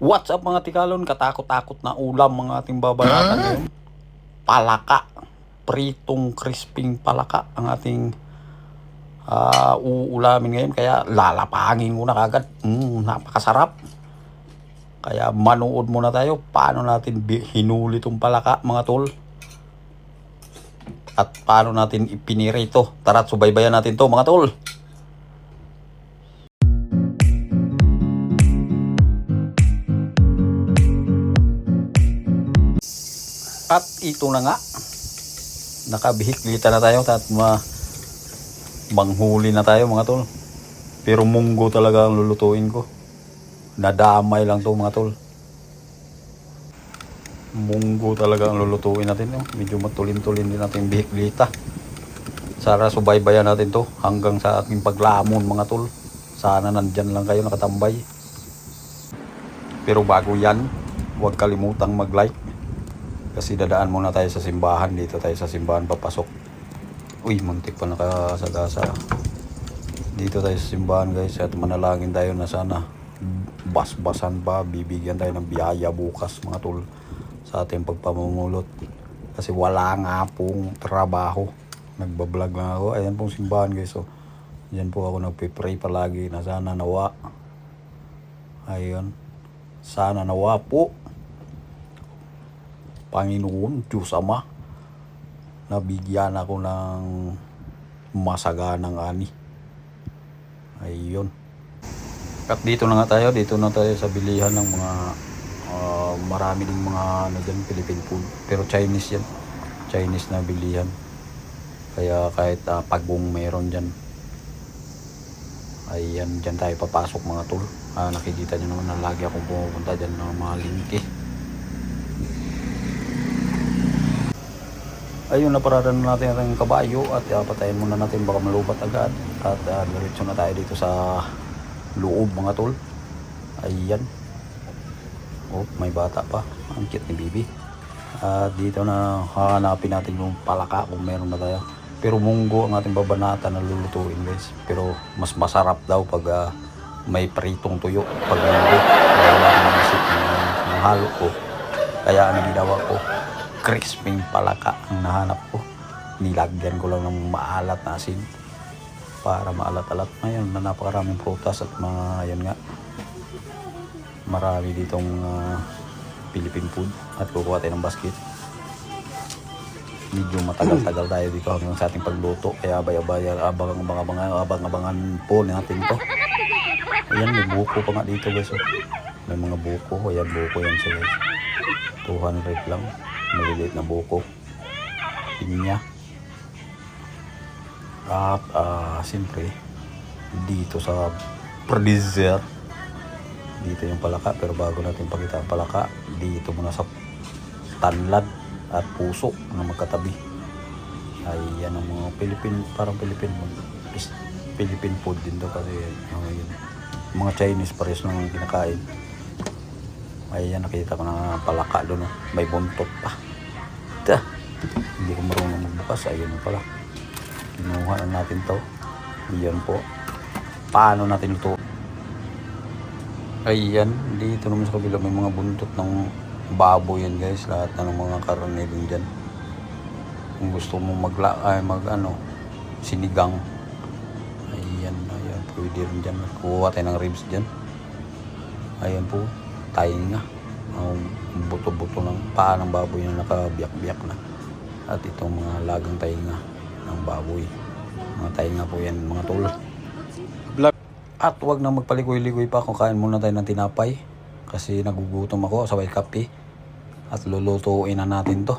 What's up mga tikalon? Katakot-takot na ulam mga ating babalatan ngayon. Palaka. Pritong crisping palaka ang ating ah, uulamin ngayon. Kaya lalapangin muna kagad. Mm, napakasarap. Kaya manood muna tayo paano natin hinuli itong palaka mga tol. At paano natin ipinire ito. Tara't subaybayan natin to mga tol. At ito na nga. Nakabihiklita na tayo at ma manghuli na tayo mga tol. Pero munggo talaga ang lulutuin ko. Nadamay lang to mga tol. Munggo talaga ang lulutuin natin. Yo. Medyo matulin-tulin din natin bihiklita. Sara subaybayan natin to hanggang sa ating paglamon mga tol. Sana nandyan lang kayo nakatambay. Pero bago yan, huwag kalimutang mag-like. Kasi dadaan muna tayo sa simbahan. Dito tayo sa simbahan papasok. Uy, muntik pa nakasagasa. Dito tayo sa simbahan guys. At manalangin tayo na sana basbasan pa. Bibigyan tayo ng biyaya bukas mga tol. Sa ating pagpamumulot. Kasi wala nga pong trabaho. Nagbablog lang ako. Ayan pong simbahan guys. So, Diyan po ako nagpipray palagi na sana nawa. Ayun. Sana nawa po. Panginoon, Diyos Ama, nabigyan ako ng masaganang ani. Ayun. At dito na nga tayo, dito na tayo sa bilihan ng mga ah, marami ding mga ano dyan, Philippine food. Pero Chinese yan. Chinese na bilihan. Kaya kahit uh, pagong meron dyan. Ayan, dyan tayo papasok mga tol. Ah, nakikita nyo naman na lagi akong pumupunta dyan ng mga lingki. Ayun, naparada na natin ang kabayo at uh, muna natin baka malubat agad. At uh, diretso na tayo dito sa loob mga tol. Ayan. Oh, may bata pa. Ang cute ni Bibi. At dito na hahanapin natin yung palaka kung meron na tayo. Pero munggo ang ating babanata na lulutuin guys. Pero mas masarap daw pag ah, may pritong tuyo. Pag munggo, wala ng, ng halo ko. Kaya ang ginawa ko, crisping palaka ang nahanap ko. Nilagyan ko lang ng maalat na asin para maalat-alat. Ngayon na napakaraming prutas at mga yan nga. Marami ditong ah, Philippine food at kukuha tayo ng basket medyo matagal-tagal tayo dito hanggang sa ating pagluto. Kaya abay-abay, abang-abangan, abang-abangan po natin to. Ayan, may buko pa nga dito guys. oh. May mga buko. Ayan, buko yan siya guys. 200 lang. Maliliit na buko. Pinya. At, ah, siyempre, dito sa producer, dito yung palaka. Pero bago natin pakita ang palaka, dito muna sa tanlad at puso na magkatabi. Ay yan ang mga Philippine, parang Philippine Philippine food din to kasi ano yun, mga Chinese pares nang kinakain. Ay yan nakita ko na palaka doon, oh. may buntot pa. Ta, hindi ko marunong magbukas, ayun pala. Kinuha na natin to. Yan po. Paano natin ito? Ayan, dito naman sa kabila may mga buntot ng baboy yan guys. Lahat na ng mga karne din dyan. Kung gusto mong magla, ay mag ano, sinigang. Ayan, ayan, pwede rin dyan. Kuha tayo ng ribs dyan. Ayan po, tainga. Ang buto-buto ng paa ng baboy na nakabiyak-biyak na. At itong mga lagang tainga ng baboy. Mga tainga po yan, mga tol. At wag na magpaligoy-ligoy pa kung kain muna tayo ng tinapay. Kasi nagugutom ako, sabay kape. At lulutuin na natin to.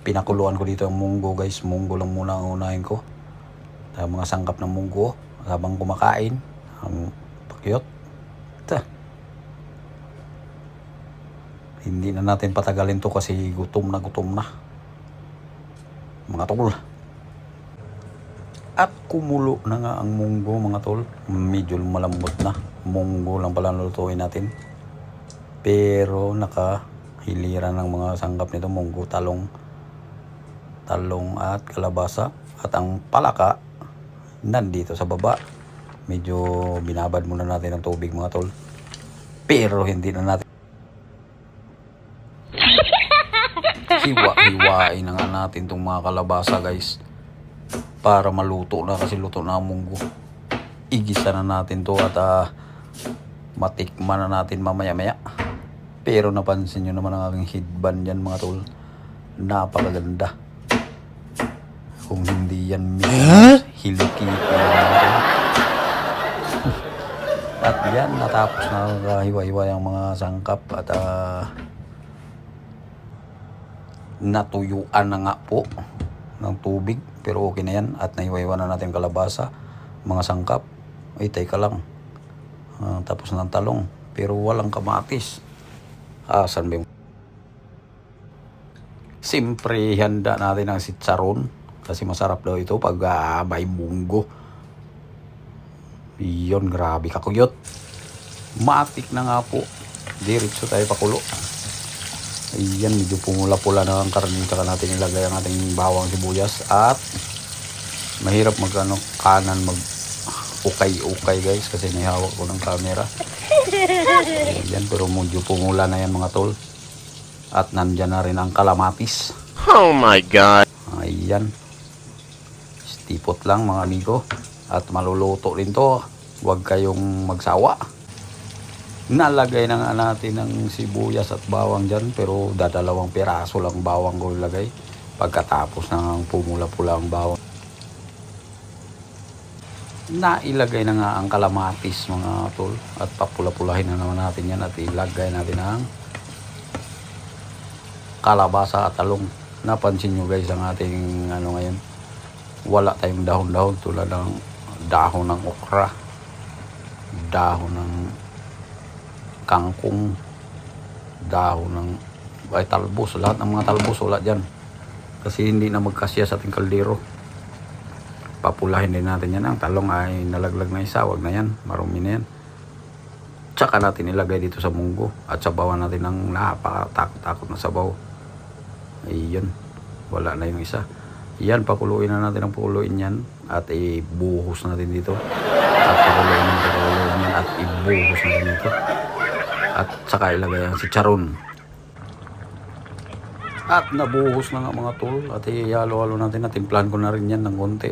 Pinakuluan ko dito ang munggo guys. Munggo lang muna ang unahin ko. Mga sangkap ng munggo. Habang kumakain. Ang pakyot. Ta. Hindi na natin patagalin to kasi gutom na gutom na. Mga tol. At kumulo na nga ang munggo mga tol. Medyo malambot na. Munggo lang pala lutuin natin. Pero nakahiliran ng mga sangkap nito munggo, talong, talong at kalabasa. At ang palaka nandito sa baba. Medyo binabad muna natin ng tubig mga tol. Pero hindi na natin hiwa-hiwain na nga natin itong mga kalabasa guys. Para maluto na kasi luto na ang munggo. Igisa na natin to at ah, matikman na natin mamaya-maya. Pero napansin nyo naman ang aking headband yan mga tol. Napakaganda. Kung hindi yan mga tol. at yan natapos na hiwa-hiwa ang mga sangkap at ah, natuyuan na nga po ng tubig pero okay na yan at naiwaiwan na natin kalabasa mga sangkap ay teka lang Ah, tapos ng talong pero walang kamatis ah saan ba yung Siyempre, handa natin ang sitsaron kasi masarap daw ito pag ah, may munggo. Iyon, grabe kakuyot. Matik na nga po. Diretso tayo pakulo. Ayan, medyo pumula-pula na ang karne. Tsaka natin ilagay ang ating bawang sibuyas. At mahirap mag ano, kanan mag ukay-ukay guys kasi may hawak ko ng camera. Ayan, pero medyo pumula na yan mga tol. At nandyan na rin ang kalamatis. Oh my god. Ayan. Stipot lang mga amigo. At maluluto rin to. Huwag kayong magsawa. Nalagay na nga natin ng sibuyas at bawang dyan. Pero dadalawang piraso lang bawang ko ilagay. Pagkatapos ng pumula-pula ang bawang. Nailagay na nga ang kalamatis mga tol. At papula-pulahin na naman natin yan. At ilagay natin ang kalabasa at talong. Napansin nyo guys ang ating ano ngayon. Wala tayong dahon-dahon tulad ng dahon ng okra, dahon ng kangkong, dahon ng ay talbos. Lahat ng mga talbos wala dyan. Kasi hindi na magkasya sa ating kaldero. Papulahin din natin yan. Ang talong ay nalaglag na isa. Wag na yan. Marumi na yan. Tsaka natin ilagay dito sa munggo. At sabawan natin ng napakatakot-takot na sabaw. Ayun. Wala na yung isa. Yan, pakuluin na natin ang pakuluin yan. At ibuhos natin dito. At pakuluin natin. At ibuhos natin dito. At saka ilagay ang si Charon. At nabuhos na nga mga tol. At ihalo-halo natin. At timplahan ko na rin yan ng konti.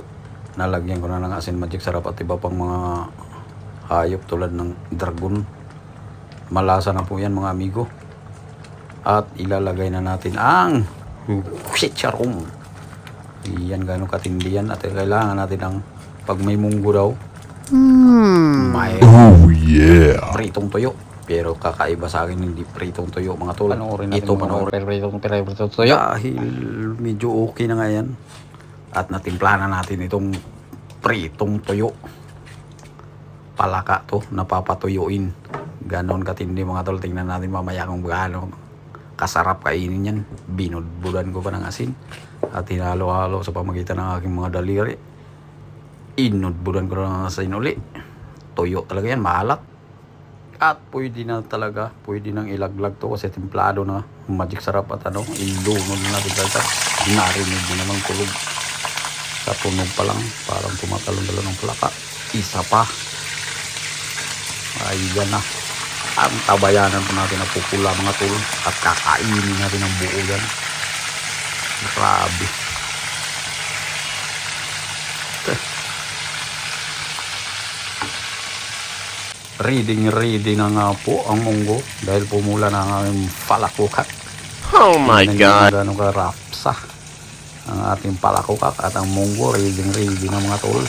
Nalagyan ko na ng asin magic sarap at iba pang mga hayop tulad ng dragon. Malasa na po yan mga amigo. At ilalagay na natin ang chicharon. Iyan gano'ng katindi yan. At kailangan natin ang pag may munggo daw, may Oh yeah. pritong tuyo. Pero kakaiba sa akin hindi pritong tuyo mga tol. Panoorin natin Ito panoorin. Pritong pritong tuyo. Dahil medyo okay na nga yan. At natimpla na natin itong pritong tuyo. Palaka to, napapatuyuin. Ganon katindi mga tol. Tingnan natin mamaya kung gaano kasarap kainin yan. Binudbudan ko pa ng asin. At hinalo-halo sa pamagitan ng aking mga daliri. Inudbudan ko ng asin uli. Tuyo talaga yan, maalat. At pwede na talaga, pwede nang ilaglag to kasi templado na. Magic sarap at ano, ilunod na natin talaga. Narinig mo namang tulog. Sa tunog pa lang, parang tumatalon-talon ng plaka. Isa pa. Ay, yan na. Ang tabayanan po natin na pupula mga tol. At kakainin natin ang buo yan. Grabe. Reading ready na nga po ang munggo dahil pumula na ang aming palakukat. Oh my Tingnan god. nyo Gano'ng karapsa ang ating palakukak at ang munggo reading ready na mga tol.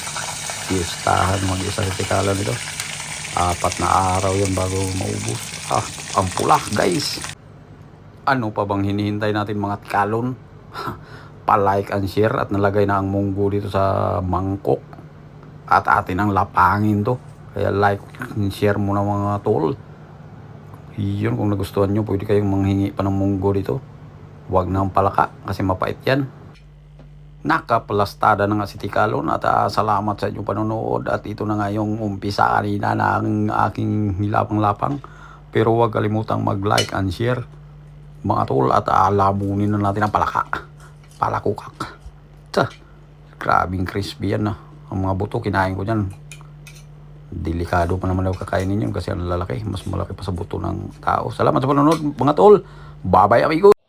Piestahan mag-isa sa tikalan nito. Apat na araw yan bago maubos. Ah, ang pula guys. Ano pa bang hinihintay natin mga tikalon? Pa-like and share at nalagay na ang munggo dito sa mangkok. At atin ang lapangin to. Kaya like and share mo na mga tol. Yun, kung nagustuhan nyo, pwede kayong manghingi pa ng munggo dito. Huwag na ang palaka kasi mapait yan. Nakaplastada na nga si Tikalon at ah, salamat sa inyong panonood at ito na nga yung umpisa kanina ng aking hilapang-lapang. Pero huwag kalimutang mag-like and share mga tol at uh, lamunin na natin ang palaka. Palakukak. Tsa, grabing crispy yan na. Ang mga buto kinain ko dyan. Delikado pa naman daw kakainin yun kasi ang lalaki, mas malaki pa sa buto ng tao. Salamat sa panonood mga tol. Bye-bye amigo.